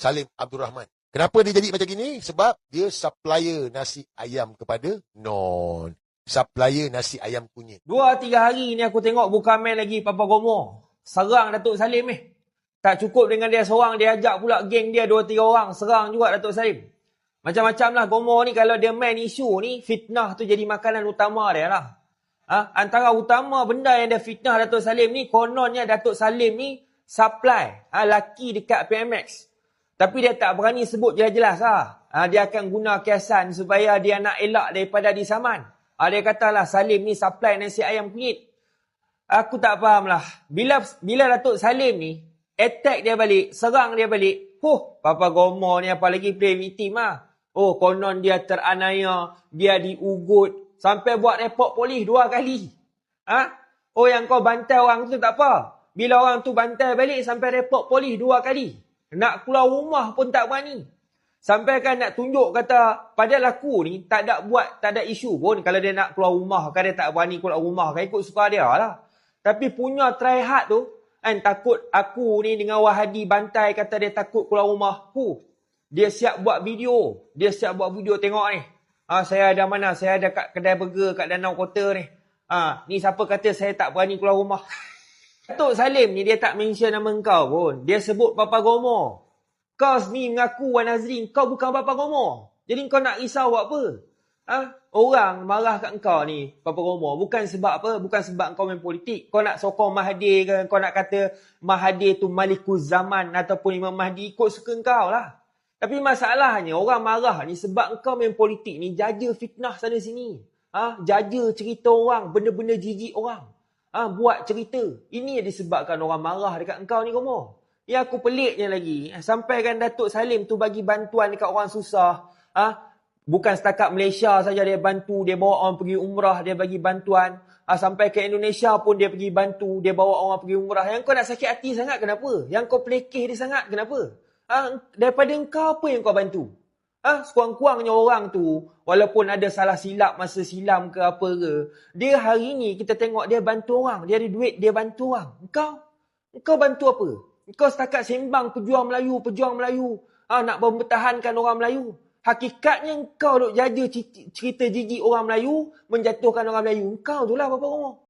Salim Abdul Rahman. Kenapa dia jadi macam gini? Sebab dia supplier nasi ayam kepada Non. Supplier nasi ayam kunyit. Dua tiga hari ni aku tengok bukan main lagi Papa Gomo. Serang Datuk Salim ni. Tak cukup dengan dia seorang, dia ajak pula geng dia dua tiga orang. Serang juga Datuk Salim. Macam-macam lah Gomo ni kalau dia main isu ni, fitnah tu jadi makanan utama dia lah. Ha? Antara utama benda yang dia fitnah Datuk Salim ni, kononnya Datuk Salim ni supply ha, laki dekat PMX. Tapi dia tak berani sebut jelas-jelas lah. Ha, dia akan guna kiasan supaya dia nak elak daripada disaman. Ha, dia katalah Salim ni supply nasi ayam kunyit. Aku tak faham lah. Bila, bila Datuk Salim ni attack dia balik, serang dia balik. Huh, Papa Gomo ni apalagi play victim lah. Oh, konon dia teranaya, dia diugut. Sampai buat report polis dua kali. Ha? Oh, yang kau bantai orang tu tak apa. Bila orang tu bantai balik sampai report polis dua kali. Nak keluar rumah pun tak berani. Sampai kan nak tunjuk kata padahal aku ni tak ada buat, tak ada isu pun. Kalau dia nak keluar rumah kan dia tak berani keluar rumah kan ikut suka dia lah. Tapi punya try hard tu kan takut aku ni dengan Wahadi bantai kata dia takut keluar rumah. Huh. Dia siap buat video. Dia siap buat video tengok ni. Ha, saya ada mana? Saya ada kat kedai burger kat Danau Kota ni. Ha, ni siapa kata saya tak berani keluar rumah. Datuk Salim ni dia tak mention nama kau pun. Dia sebut Papa Gomo. Kau ni mengaku Wan Azrin, kau bukan Papa Gomo. Jadi kau nak risau buat apa? Ha? Orang marah kat kau ni, Papa Gomo. Bukan sebab apa? Bukan sebab kau main politik. Kau nak sokong Mahathir ke? Kau nak kata Mahathir tu malikus zaman ataupun Imam Mahdi ikut suka kau lah. Tapi masalahnya orang marah ni sebab kau main politik ni jaja fitnah sana sini. Ha? Jaja cerita orang, benda-benda jijik orang ha, buat cerita. Ini yang disebabkan orang marah dekat engkau ni Gomo. Yang aku peliknya lagi, sampai kan Datuk Salim tu bagi bantuan dekat orang susah. Ha, bukan setakat Malaysia saja dia bantu, dia bawa orang pergi umrah, dia bagi bantuan. Ha, sampai ke Indonesia pun dia pergi bantu, dia bawa orang pergi umrah. Yang kau nak sakit hati sangat kenapa? Yang kau pelekeh dia sangat kenapa? Ha, daripada engkau apa yang kau bantu? Ah, ha, sekurang-kurangnya orang tu, walaupun ada salah silap masa silam ke apa ke, dia hari ni kita tengok dia bantu orang, dia ada duit, dia bantu orang. Engkau? Engkau bantu apa? Engkau setakat sembang pejuang Melayu, pejuang Melayu, ah ha, nak mempertahankan orang Melayu. Hakikatnya engkau duk jaga cerita jijik orang Melayu, menjatuhkan orang Melayu. Engkau tu lah Bapak Romo.